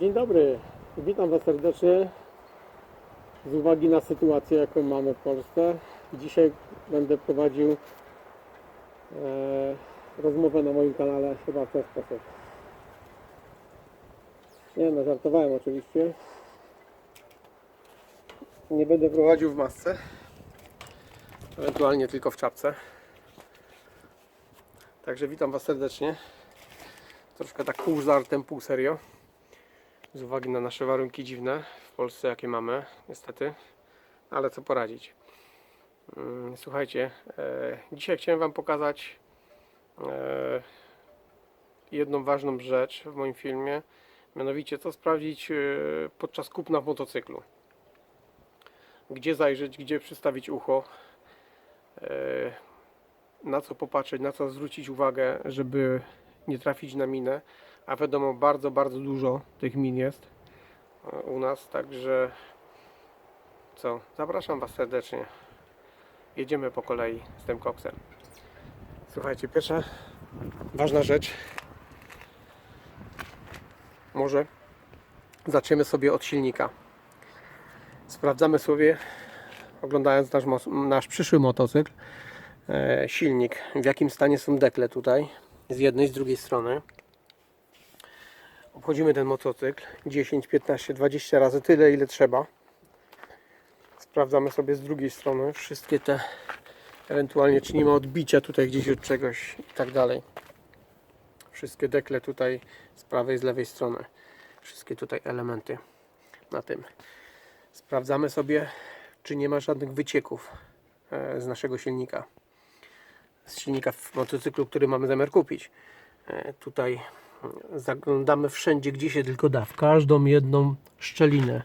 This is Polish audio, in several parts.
Dzień dobry, witam Was serdecznie. Z uwagi na sytuację, jaką mamy w Polsce, dzisiaj będę prowadził e, rozmowę na moim kanale chyba w ten sposób. Nie no, żartowałem oczywiście. Nie będę prowadził w masce, ewentualnie tylko w czapce. Także witam Was serdecznie. Troszkę tak pół żartem, pół serio z uwagi na nasze warunki dziwne w Polsce, jakie mamy, niestety, ale co poradzić. Mm, Słuchajcie, e, dzisiaj chciałem Wam pokazać e, jedną ważną rzecz w moim filmie, mianowicie co sprawdzić e, podczas kupna w motocyklu. Gdzie zajrzeć, gdzie przystawić ucho, na co popatrzeć, na co zwrócić uwagę, żeby nie trafić na minę a wiadomo bardzo, bardzo dużo tych min jest e, u nas, także co, zapraszam Was serdecznie. Jedziemy po kolei z tym koksem. Słuchajcie, pierwsza ważna rzecz. Może zaczniemy sobie od silnika. Sprawdzamy sobie, oglądając nasz, nasz przyszły motocykl, e, silnik, w jakim stanie są dekle tutaj, z jednej, z drugiej strony obchodzimy ten motocykl. 10, 15, 20 razy tyle ile trzeba. Sprawdzamy sobie z drugiej strony wszystkie te ewentualnie czy nie ma odbicia tutaj gdzieś od czegoś i tak dalej. Wszystkie dekle tutaj z prawej z lewej strony. Wszystkie tutaj elementy na tym. Sprawdzamy sobie czy nie ma żadnych wycieków e, z naszego silnika. Z silnika w motocyklu, który mamy zamiar kupić. E, tutaj zaglądamy wszędzie, gdzie się tylko da, w każdą jedną szczelinę,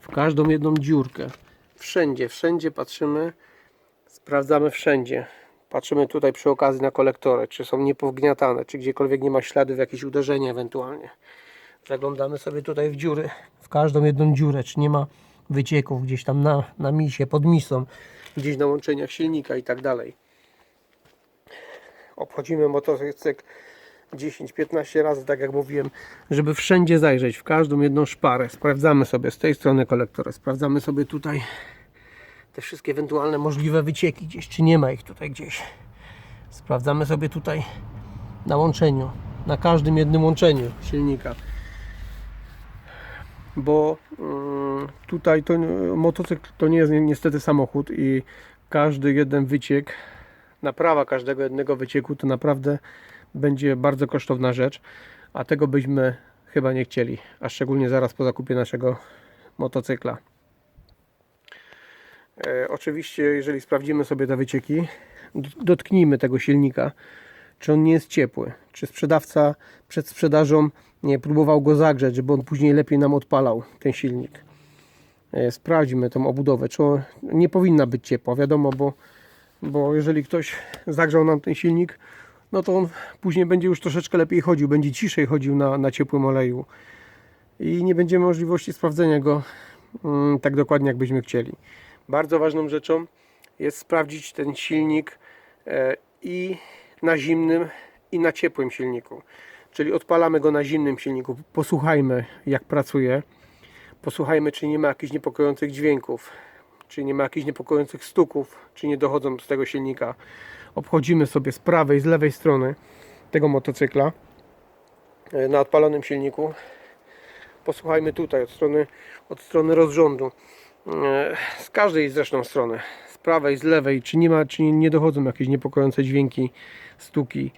w każdą jedną dziurkę, wszędzie, wszędzie patrzymy, sprawdzamy wszędzie. Patrzymy tutaj przy okazji na kolektory, czy są niepowgniatane, czy gdziekolwiek nie ma śladów jakieś uderzenia ewentualnie. Zaglądamy sobie tutaj w dziury, w każdą jedną dziurę, czy nie ma wycieków gdzieś tam na, na misie, pod misą, gdzieś na łączeniach silnika i tak dalej. Obchodzimy motocykl 10-15 razy, tak jak mówiłem, żeby wszędzie zajrzeć, w każdą jedną szparę. Sprawdzamy sobie z tej strony kolektora, sprawdzamy sobie tutaj te wszystkie ewentualne możliwe wycieki gdzieś, czy nie ma ich tutaj gdzieś. Sprawdzamy sobie tutaj na łączeniu, na każdym jednym łączeniu silnika. Bo mm, tutaj to motocykl to nie jest ni- niestety samochód i każdy jeden wyciek, naprawa każdego jednego wycieku to naprawdę będzie bardzo kosztowna rzecz, a tego byśmy chyba nie chcieli, a szczególnie zaraz po zakupie naszego motocykla. E, oczywiście, jeżeli sprawdzimy sobie te wycieki, dotknijmy tego silnika, czy on nie jest ciepły, czy sprzedawca przed sprzedażą nie próbował go zagrzeć, żeby on później lepiej nam odpalał ten silnik. E, sprawdźmy tą obudowę, czy on nie powinna być ciepła, wiadomo, bo, bo jeżeli ktoś zagrzał nam ten silnik, no to on później będzie już troszeczkę lepiej chodził, będzie ciszej chodził na, na ciepłym oleju i nie będzie możliwości sprawdzenia go mm, tak dokładnie, jak byśmy chcieli. Bardzo ważną rzeczą jest sprawdzić ten silnik e, i na zimnym, i na ciepłym silniku. Czyli odpalamy go na zimnym silniku, posłuchajmy, jak pracuje, posłuchajmy, czy nie ma jakichś niepokojących dźwięków, czy nie ma jakichś niepokojących stuków, czy nie dochodzą z tego silnika obchodzimy sobie z prawej, z lewej strony tego motocykla e, na odpalonym silniku. Posłuchajmy tutaj od strony, od strony rozrządu. E, Z każdej zresztą strony, z prawej, z lewej, czy nie ma, czy nie, dochodzą jakieś niepokojące dźwięki, stuki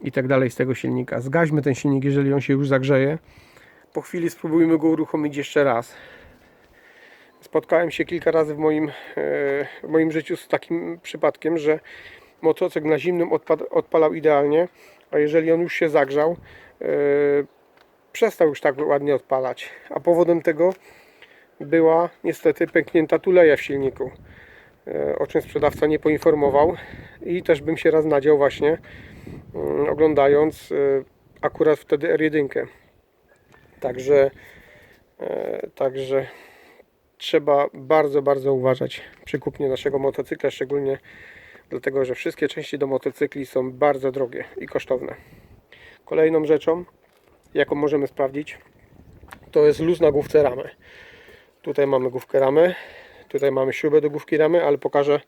i tak dalej z tego silnika. Zgaśmy ten silnik, jeżeli on się już zagrzeje. Po chwili spróbujmy go uruchomić jeszcze raz. Spotkałem się kilka razy w moim, e, w moim życiu z takim przypadkiem, że motocykl na zimnym odpalał idealnie, a jeżeli on już się zagrzał, yy, przestał już tak ładnie odpalać. A powodem tego była niestety pęknięta tuleja w silniku, yy, o czym sprzedawca nie poinformował i też bym się raz nadział właśnie yy, oglądając yy, akurat wtedy R1. Także, także trzeba bardzo, bardzo uważać przy kupnie naszego motocykla, szczególnie dlatego że wszystkie części do motocykli są bardzo drogie i kosztowne. Kolejną rzeczą, jaką możemy sprawdzić, to jest luz na główce ramy. Tutaj mamy główkę ramy, tutaj mamy śrubę do główki ramy, ale pokażę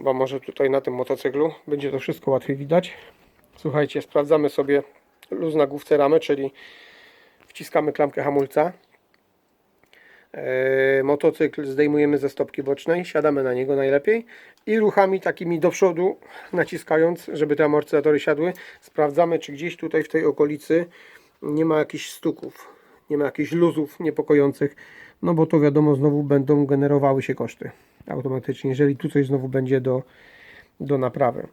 Wam może tutaj na tym motocyklu. Będzie to wszystko łatwiej widać. Słuchajcie, sprawdzamy sobie luz na główce ramy, czyli wciskamy klamkę hamulca. E, motocykl zdejmujemy ze stopki bocznej, siadamy na niego najlepiej i ruchami takimi do przodu naciskając, żeby te amortyzatory siadły, sprawdzamy czy gdzieś tutaj w tej okolicy nie ma jakichś stuków, nie ma jakichś luzów niepokojących, no bo to wiadomo znowu będą generowały się koszty automatycznie, jeżeli tu coś znowu będzie do, do naprawy.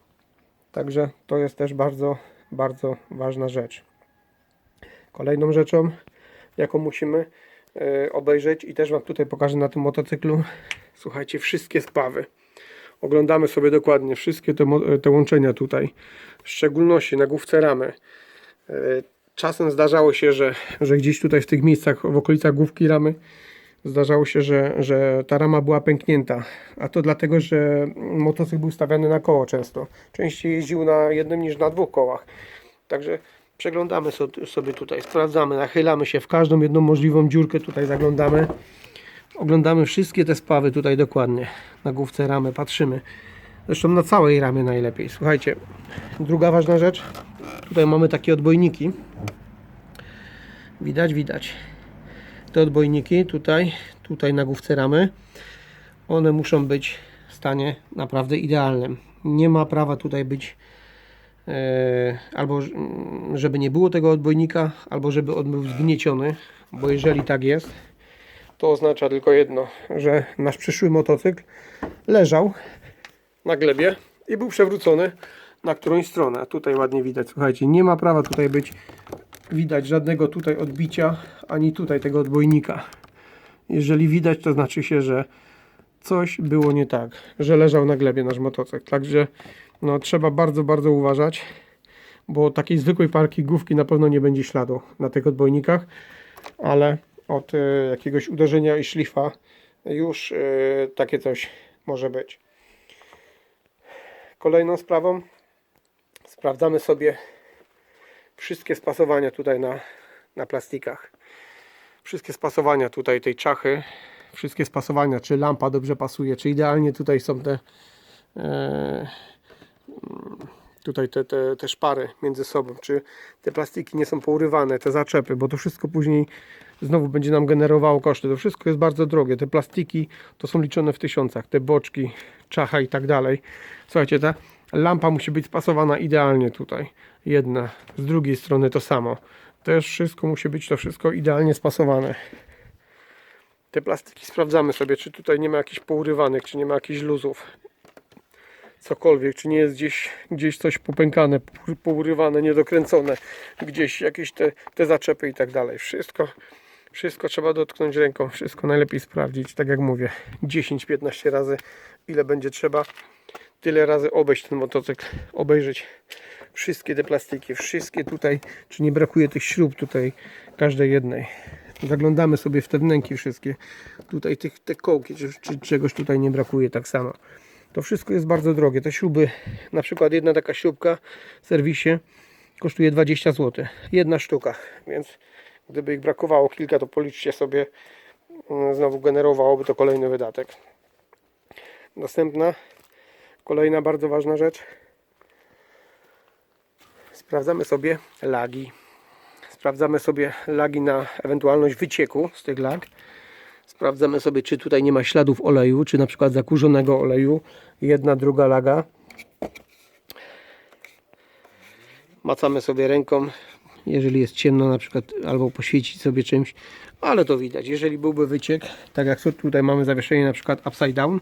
Także to jest też bardzo, bardzo ważna rzecz. Kolejną rzeczą, jaką musimy obejrzeć i też Wam tutaj pokażę na tym motocyklu, słuchajcie, wszystkie spawy. Oglądamy sobie dokładnie wszystkie te, mo- te łączenia tutaj, w szczególności na główce ramy. E, Czasem zdarzało się, że, że gdzieś tutaj w tych miejscach, w okolicach główki ramy, zdarzało się, że, że ta rama była pęknięta. A to dlatego, że motocykl był stawiany na koło często. Częściej jeździł na jednym niż na dwóch kołach. Także przeglądamy so- sobie tutaj, sprawdzamy, nachylamy się w każdą jedną możliwą dziurkę, tutaj zaglądamy. Oglądamy wszystkie te spawy tutaj dokładnie. Na główce ramy patrzymy. Zresztą na całej ramie najlepiej. Słuchajcie, druga ważna rzecz. Tutaj mamy takie odbojniki. Widać, widać. Te odbojniki tutaj, tutaj na główce ramy, one muszą być w stanie naprawdę idealnym. Nie ma prawa tutaj być albo mm, żeby nie było tego odbojnika, albo żeby on był zgnieciony, bo jeżeli tak jest, to oznacza tylko jedno, że nasz przyszły motocykl leżał na glebie i był przewrócony na którąś stronę. A Tutaj ładnie widać, słuchajcie, nie ma prawa tutaj być widać żadnego tutaj odbicia, ani tutaj tego odbojnika. Jeżeli widać, to znaczy się, że coś było nie tak, że leżał na glebie nasz motocykl. Także no, trzeba bardzo, bardzo uważać, bo takiej zwykłej parki główki na pewno nie będzie śladu na tych odbojnikach, ale od e, jakiegoś uderzenia i szlifa już e, takie coś może być. Kolejną sprawą sprawdzamy sobie wszystkie spasowania tutaj na, na plastikach. Wszystkie spasowania tutaj tej czachy, wszystkie spasowania, czy lampa dobrze pasuje, czy idealnie tutaj są te e, tutaj te, te, te szpary między sobą, czy te plastiki nie są pourywane, te zaczepy, bo to wszystko później znowu będzie nam generowało koszty. To wszystko jest bardzo drogie. Te plastiki to są liczone w tysiącach, te boczki, czacha i tak dalej. Słuchajcie, ta lampa musi być spasowana idealnie tutaj. Jedna, z drugiej strony to samo. Też wszystko musi być to wszystko idealnie spasowane. Te plastiki sprawdzamy sobie, czy tutaj nie ma jakichś pourywanych, czy nie ma jakichś luzów cokolwiek, czy nie jest gdzieś, gdzieś coś popękane, pou- pourywane, niedokręcone, gdzieś jakieś te, te zaczepy i tak dalej. Wszystko, wszystko trzeba dotknąć ręką, wszystko najlepiej sprawdzić, tak jak mówię, 10-15 razy, ile będzie trzeba, tyle razy obejść ten motocykl, obejrzeć wszystkie te plastiki, wszystkie tutaj, czy nie brakuje tych śrub tutaj, każdej jednej. Zaglądamy sobie w te wnęki wszystkie, tutaj tych, te kołki, czy, czy czegoś tutaj nie brakuje tak samo. To wszystko jest bardzo drogie. Te śruby, na przykład jedna taka śrubka w serwisie kosztuje 20 zł. Jedna sztuka, więc gdyby ich brakowało kilka, to policzcie sobie, mm, znowu generowałoby to kolejny wydatek. Następna, kolejna bardzo ważna rzecz. Sprawdzamy sobie lagi. Sprawdzamy sobie lagi na ewentualność wycieku z tych lag. Sprawdzamy sobie, czy tutaj nie ma śladów oleju, czy na przykład zakurzonego oleju. Jedna, druga laga. Macamy sobie ręką, jeżeli jest ciemno na przykład, albo poświecić sobie czymś, ale to widać. Jeżeli byłby wyciek, tak jak tutaj mamy zawieszenie na przykład upside down,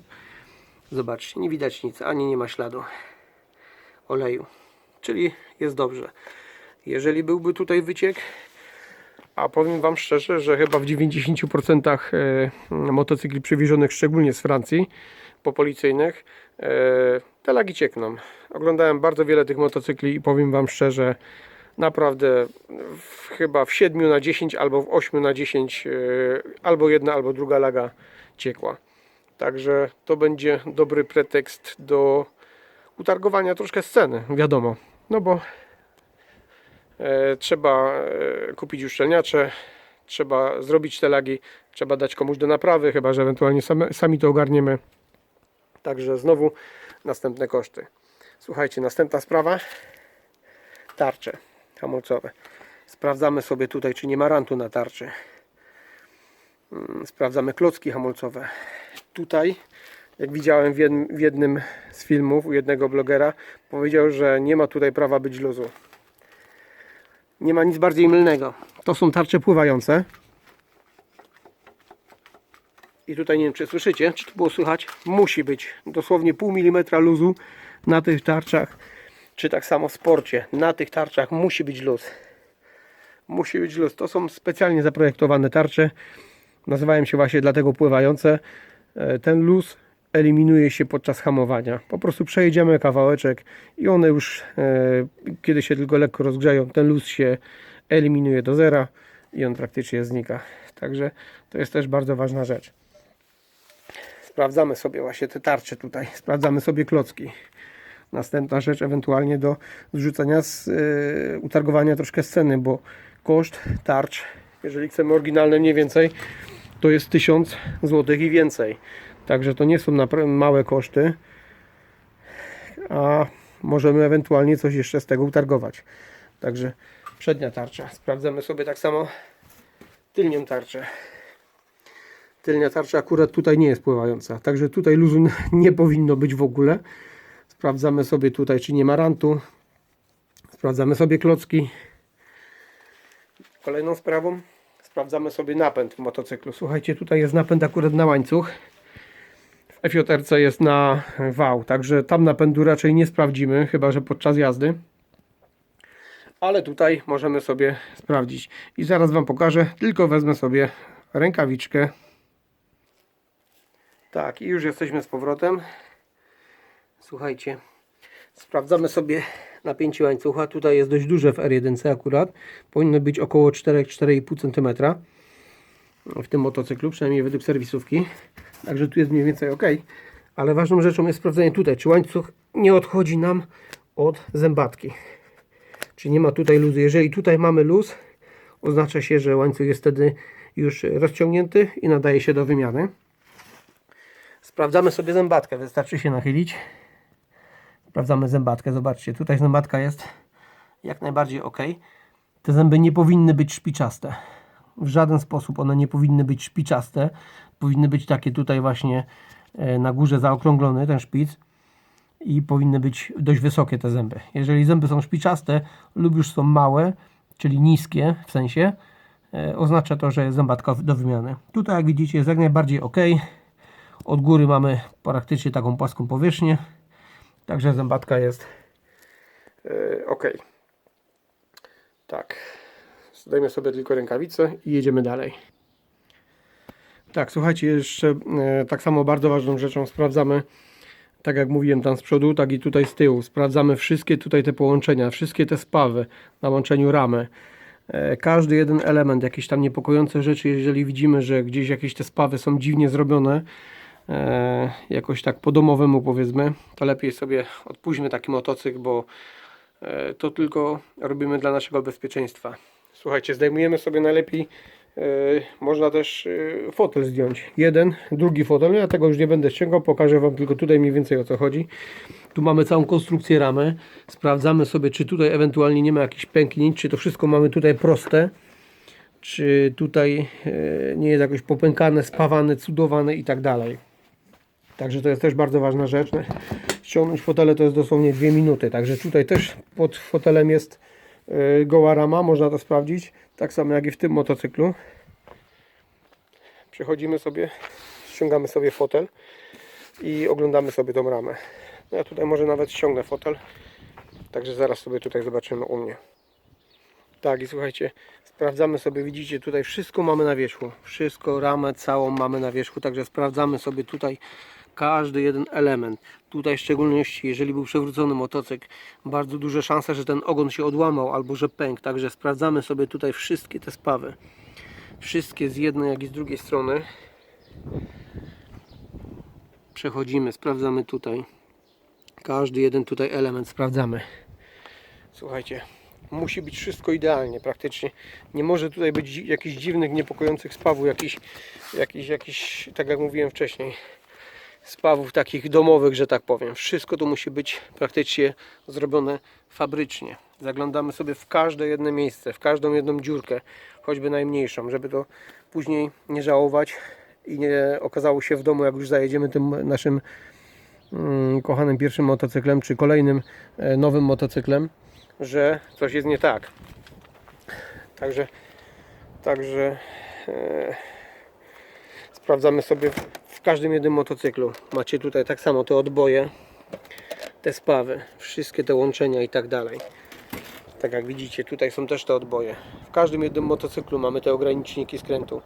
zobaczcie, nie widać nic, ani nie ma śladu oleju, czyli jest dobrze. Jeżeli byłby tutaj wyciek, a powiem Wam szczerze, że chyba w 90% e, motocykli przywiezionych, szczególnie z Francji, popolicyjnych, e, te lagi ciekną. Oglądałem bardzo wiele tych motocykli i powiem Wam szczerze, naprawdę w, chyba w 7 na 10 albo w 8 na 10 e, albo jedna, albo druga laga ciekła. Także to będzie dobry pretekst do utargowania troszkę sceny, wiadomo. No bo trzeba e, kupić uszczelniacze, trzeba zrobić te lagi, trzeba dać komuś do naprawy, chyba że ewentualnie sami to ogarniemy. Także znowu następne koszty. Słuchajcie, następna sprawa. Tarcze hamulcowe. Sprawdzamy sobie tutaj, czy nie ma rantu na tarczy. Mm, Sprawdzamy klocki hamulcowe. Tutaj, jak widziałem w jednym z filmów u jednego blogera, powiedział, że nie ma tutaj prawa być luzu. Nie ma nic bardziej mylnego. To są tarcze pływające. I tutaj nie wiem, czy słyszycie, czy to było słychać. Musi być dosłownie pół milimetra luzu na tych tarczach. Czy tak samo w sporcie. Na tych tarczach musi być luz. Musi być luz. To są specjalnie zaprojektowane tarcze. Nazywają się właśnie dlatego pływające. E, Ten luz eliminuje się podczas hamowania. Po prostu przejedziemy kawałeczek i one już, e, kiedy się tylko lekko rozgrzeją, ten luz się eliminuje do zera i on praktycznie znika. Także to jest też bardzo ważna rzecz. Sprawdzamy sobie właśnie te tarcze tutaj. Sprawdzamy sobie klocki. Następna rzecz ewentualnie do zrzucenia z e, utargowania troszkę sceny, bo koszt tarcz, jeżeli chcemy oryginalne mniej więcej, to jest 1000 zł i więcej. Także to nie są małe koszty, a możemy ewentualnie coś jeszcze z tego utargować. Także przednia tarcza. Sprawdzamy sobie tak samo tylnią tarczę. Tylnia tarcza akurat tutaj nie jest pływająca, także tutaj luzu nie powinno być w ogóle. Sprawdzamy sobie tutaj, czy nie ma rantu. Sprawdzamy sobie klocki. Kolejną sprawą sprawdzamy sobie napęd w motocyklu. Słuchajcie, tutaj jest napęd akurat na łańcuch. W FJRC jest na wał, także tam napędu raczej nie sprawdzimy, chyba że podczas jazdy. Ale tutaj możemy sobie sprawdzić. I zaraz Wam pokażę, tylko wezmę sobie rękawiczkę. Tak, i już jesteśmy z powrotem. Słuchajcie, sprawdzamy sobie napięcie łańcucha. Tutaj jest dość duże w R1 akurat. Powinno być około 4-4,5 cm w tym motocyklu, przynajmniej według serwisówki. Także tu jest mniej więcej ok. Ale ważną rzeczą jest sprawdzenie tutaj, czy łańcuch nie odchodzi nam od zębatki. Czy nie ma tutaj luzu. Jeżeli tutaj mamy luz, oznacza się, że łańcuch jest wtedy już rozciągnięty i nadaje się do wymiany. Sprawdzamy sobie zębatkę. Wystarczy się nachylić. Sprawdzamy zębatkę. Zobaczcie, tutaj zębatka jest jak najbardziej ok. Te zęby nie powinny być szpiczaste. W żaden sposób one nie powinny być szpiczaste. Powinny być takie tutaj właśnie e, na górze zaokrąglony ten szpic i powinny być dość wysokie te zęby. Jeżeli zęby są szpiczaste lub już są małe, czyli niskie w sensie, e, oznacza to, że jest zębatka do wymiany. Tutaj jak widzicie jest jak najbardziej ok. Od góry mamy praktycznie taką płaską powierzchnię. Także zębatka jest e, ok. Tak. Zdajmy sobie tylko rękawice i jedziemy dalej. Tak, słuchajcie, jeszcze e, tak samo bardzo ważną rzeczą sprawdzamy, tak jak mówiłem tam z przodu, tak i tutaj z tyłu. Sprawdzamy wszystkie tutaj te połączenia, wszystkie te spawy na łączeniu ramy. E, Każdy jeden element, jakieś tam niepokojące rzeczy, jeżeli widzimy, że gdzieś jakieś te spawy są dziwnie zrobione, e, jakoś tak po domowemu powiedzmy, to lepiej sobie odpuśćmy taki motocykl, bo to tylko robimy dla naszego bezpieczeństwa. Słuchajcie, zdejmujemy sobie najlepiej, e, można też e, fotel zdjąć. Jeden, drugi fotel, ja tego już nie będę ściągał, pokażę Wam tylko tutaj mniej więcej o co chodzi. Tu mamy całą konstrukcję ramy, sprawdzamy sobie, czy tutaj ewentualnie nie ma jakichś pęknięć, czy to wszystko mamy tutaj proste, czy tutaj e, nie jest jakoś popękane, spawane, cudowane i tak dalej. Także to jest też bardzo ważna rzecz. Ściągnąć fotele to jest dosłownie dwie minuty. Także tutaj też pod fotelem jest goła rama, można to sprawdzić. Tak samo jak i w tym motocyklu. Przechodzimy sobie, ściągamy sobie fotel i oglądamy sobie tą ramę. No ja tutaj może nawet ściągnę fotel. Także zaraz sobie tutaj zobaczymy u mnie. Tak i słuchajcie, sprawdzamy sobie, widzicie tutaj wszystko mamy na wierzchu. Wszystko, ramę całą mamy na wierzchu, także sprawdzamy sobie tutaj każdy jeden element. Tutaj w szczególności, jeżeli był przewrócony motocykl, bardzo duże szanse, że ten ogon się odłamał albo że pękł. Także sprawdzamy sobie tutaj wszystkie te spawy. Wszystkie z jednej jak i z drugiej strony. Przechodzimy, sprawdzamy tutaj. Każdy jeden tutaj element sprawdzamy. Słuchajcie, musi być wszystko idealnie praktycznie. Nie może tutaj być jakichś dziwnych, niepokojących spawów, jakiś, jakiś, jakiś, tak jak mówiłem wcześniej, spawów takich domowych, że tak powiem. Wszystko to musi być praktycznie zrobione fabrycznie. Zaglądamy sobie w każde jedno miejsce, w każdą jedną dziurkę, choćby najmniejszą, żeby to później nie żałować i nie okazało się w domu, jak już zajedziemy tym naszym mm, kochanym pierwszym motocyklem, czy kolejnym e, nowym motocyklem, że coś jest nie tak. Także, także e, sprawdzamy sobie każdym jednym motocyklu. Macie tutaj tak samo te odboje, te spawy, wszystkie te łączenia i tak dalej. Tak jak widzicie, tutaj są też te odboje. W każdym jednym motocyklu mamy te ograniczniki skrętu.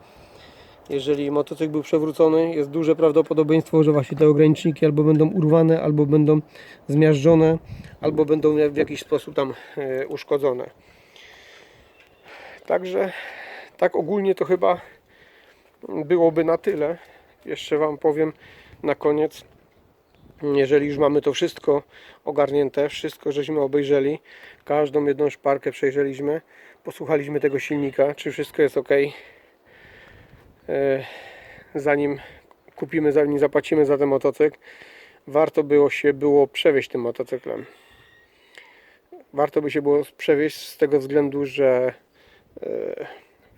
Jeżeli motocykl był przewrócony, jest duże prawdopodobieństwo, że właśnie te ograniczniki albo będą urwane, albo będą zmiażdżone, albo będą w jakiś sposób tam e, uszkodzone. Także tak ogólnie to chyba byłoby na tyle. Jeszcze Wam powiem na koniec, jeżeli już mamy to wszystko ogarnięte, wszystko żeśmy obejrzeli, każdą jedną szparkę przejrzeliśmy, posłuchaliśmy tego silnika, czy wszystko jest ok. E, Zanim kupimy, zanim zapłacimy za ten motocykl, warto było się było przewieźć tym motocyklem. Warto by się było przewieźć z tego względu, że e,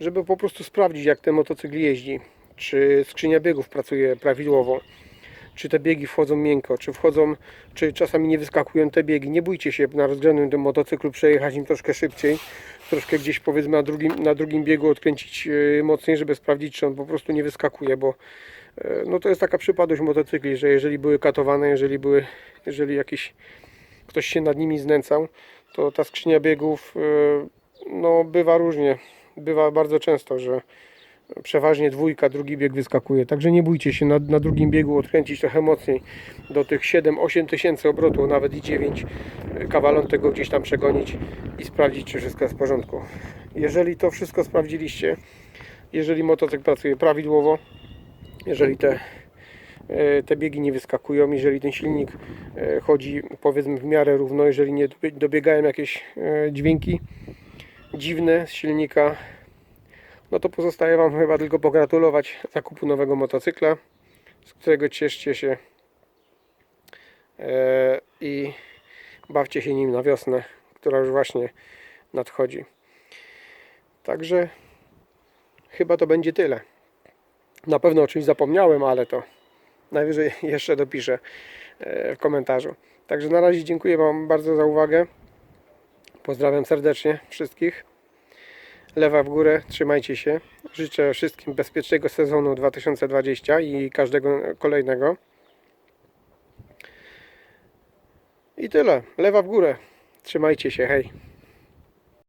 żeby po prostu sprawdzić jak ten motocykl jeździ, czy skrzynia biegów pracuje prawidłowo, czy te biegi wchodzą miękko, czy wchodzą, czy czasami nie wyskakują te biegi. Nie bójcie się na rozgrzanym tym motocyklu przejechać im troszkę szybciej, troszkę gdzieś powiedzmy na drugim, na drugim biegu odkręcić e, mocniej, żeby sprawdzić, czy on po prostu nie wyskakuje, bo e, no to jest taka przypadłość motocykli, że jeżeli były katowane, jeżeli były, jeżeli jakiś ktoś się nad nimi znęcał, to ta skrzynia biegów e, no bywa różnie, bywa bardzo często, że przeważnie dwójka, drugi bieg wyskakuje. Także nie bójcie się na, na drugim biegu odkręcić trochę mocniej do tych 7-8 tysięcy obrotów, nawet i 9 kawalon tego gdzieś tam przegonić i sprawdzić, czy wszystko jest w porządku. Jeżeli to wszystko sprawdziliście, jeżeli motocykl pracuje prawidłowo, jeżeli te, e, te biegi nie wyskakują, jeżeli ten silnik e, chodzi powiedzmy w miarę równo, jeżeli nie dobie- dobiegają jakieś e, dźwięki dziwne z silnika, no to pozostaje Wam chyba tylko pogratulować zakupu nowego motocykla, z którego cieszcie się e, i bawcie się nim na wiosnę, która już właśnie nadchodzi. Także chyba to będzie tyle. Na pewno o czymś zapomniałem, ale to najwyżej jeszcze dopiszę e, w komentarzu. Także na razie dziękuję Wam bardzo za uwagę. Pozdrawiam serdecznie wszystkich. Lewa w górę, trzymajcie się. Życzę wszystkim bezpiecznego sezonu 2020 i każdego kolejnego. I tyle. Lewa w górę. Trzymajcie się, hej.